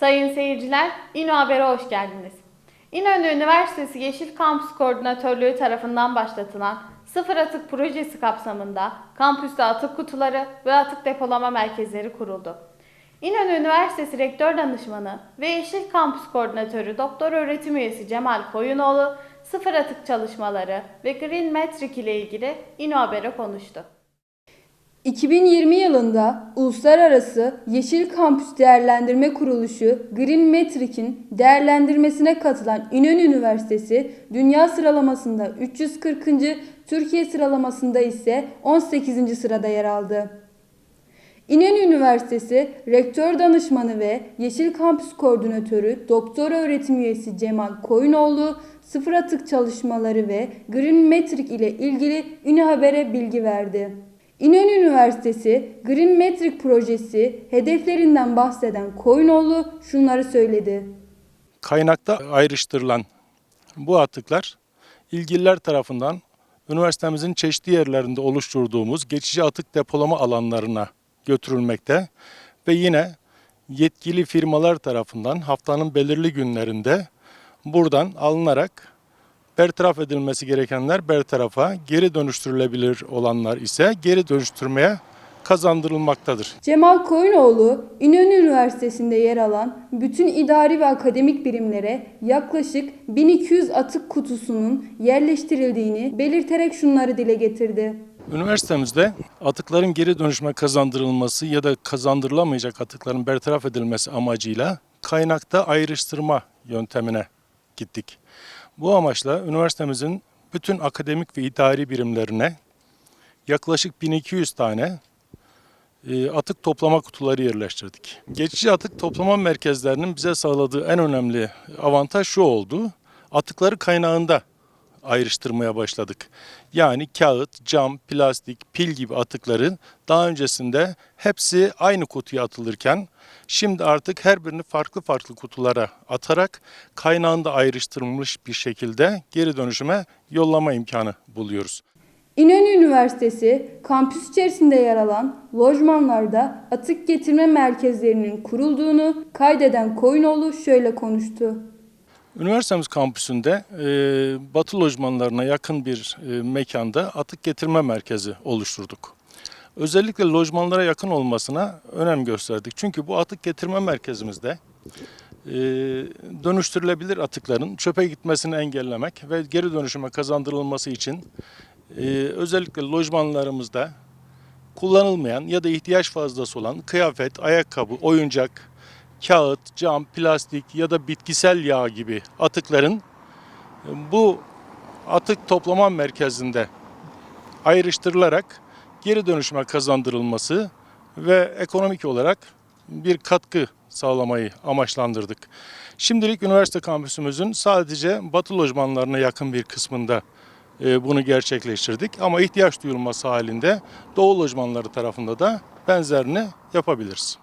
Sayın seyirciler, İNO Haber'e hoş geldiniz. İnönü Üniversitesi Yeşil Kampüs Koordinatörlüğü tarafından başlatılan Sıfır Atık Projesi kapsamında kampüste atık kutuları ve atık depolama merkezleri kuruldu. İnönü Üniversitesi Rektör Danışmanı ve Yeşil Kampüs Koordinatörü Doktor Öğretim Üyesi Cemal Koyunoğlu, sıfır atık çalışmaları ve Green Metric ile ilgili İNO Haber'e konuştu. 2020 yılında Uluslararası Yeşil Kampüs Değerlendirme Kuruluşu Green Metric'in değerlendirmesine katılan İnönü Üniversitesi dünya sıralamasında 340. Türkiye sıralamasında ise 18. sırada yer aldı. İnönü Üniversitesi Rektör Danışmanı ve Yeşil Kampüs Koordinatörü Doktor Öğretim Üyesi Cemal Koyunoğlu sıfır atık çalışmaları ve Green Metric ile ilgili Ünü Haber'e bilgi verdi. İnönü Üniversitesi Green Metric projesi hedeflerinden bahseden Koyunoğlu şunları söyledi. kaynakta ayrıştırılan bu atıklar ilgililer tarafından üniversitemizin çeşitli yerlerinde oluşturduğumuz geçici atık depolama alanlarına götürülmekte ve yine yetkili firmalar tarafından haftanın belirli günlerinde buradan alınarak bertaraf edilmesi gerekenler bertarafa, geri dönüştürülebilir olanlar ise geri dönüştürmeye kazandırılmaktadır. Cemal Koyunoğlu, İnönü Üniversitesi'nde yer alan bütün idari ve akademik birimlere yaklaşık 1200 atık kutusunun yerleştirildiğini belirterek şunları dile getirdi. Üniversitemizde atıkların geri dönüşüme kazandırılması ya da kazandırılamayacak atıkların bertaraf edilmesi amacıyla kaynakta ayrıştırma yöntemine gittik. Bu amaçla üniversitemizin bütün akademik ve idari birimlerine yaklaşık 1200 tane e, atık toplama kutuları yerleştirdik. Geçici atık toplama merkezlerinin bize sağladığı en önemli avantaj şu oldu. Atıkları kaynağında ayrıştırmaya başladık. Yani kağıt, cam, plastik, pil gibi atıkların daha öncesinde hepsi aynı kutuya atılırken şimdi artık her birini farklı farklı kutulara atarak kaynağında ayrıştırılmış bir şekilde geri dönüşüme yollama imkanı buluyoruz. İnönü Üniversitesi kampüs içerisinde yer alan lojmanlarda atık getirme merkezlerinin kurulduğunu kaydeden Koyunoğlu şöyle konuştu. Üniversitemiz kampüsünde e, batı lojmanlarına yakın bir e, mekanda atık getirme merkezi oluşturduk. Özellikle lojmanlara yakın olmasına önem gösterdik. Çünkü bu atık getirme merkezimizde e, dönüştürülebilir atıkların çöpe gitmesini engellemek ve geri dönüşüme kazandırılması için e, özellikle lojmanlarımızda kullanılmayan ya da ihtiyaç fazlası olan kıyafet, ayakkabı, oyuncak, kağıt, cam, plastik ya da bitkisel yağ gibi atıkların bu atık toplama merkezinde ayrıştırılarak geri dönüşüme kazandırılması ve ekonomik olarak bir katkı sağlamayı amaçlandırdık. Şimdilik üniversite kampüsümüzün sadece batı lojmanlarına yakın bir kısmında e, bunu gerçekleştirdik. Ama ihtiyaç duyulması halinde doğu lojmanları tarafında da benzerini yapabiliriz.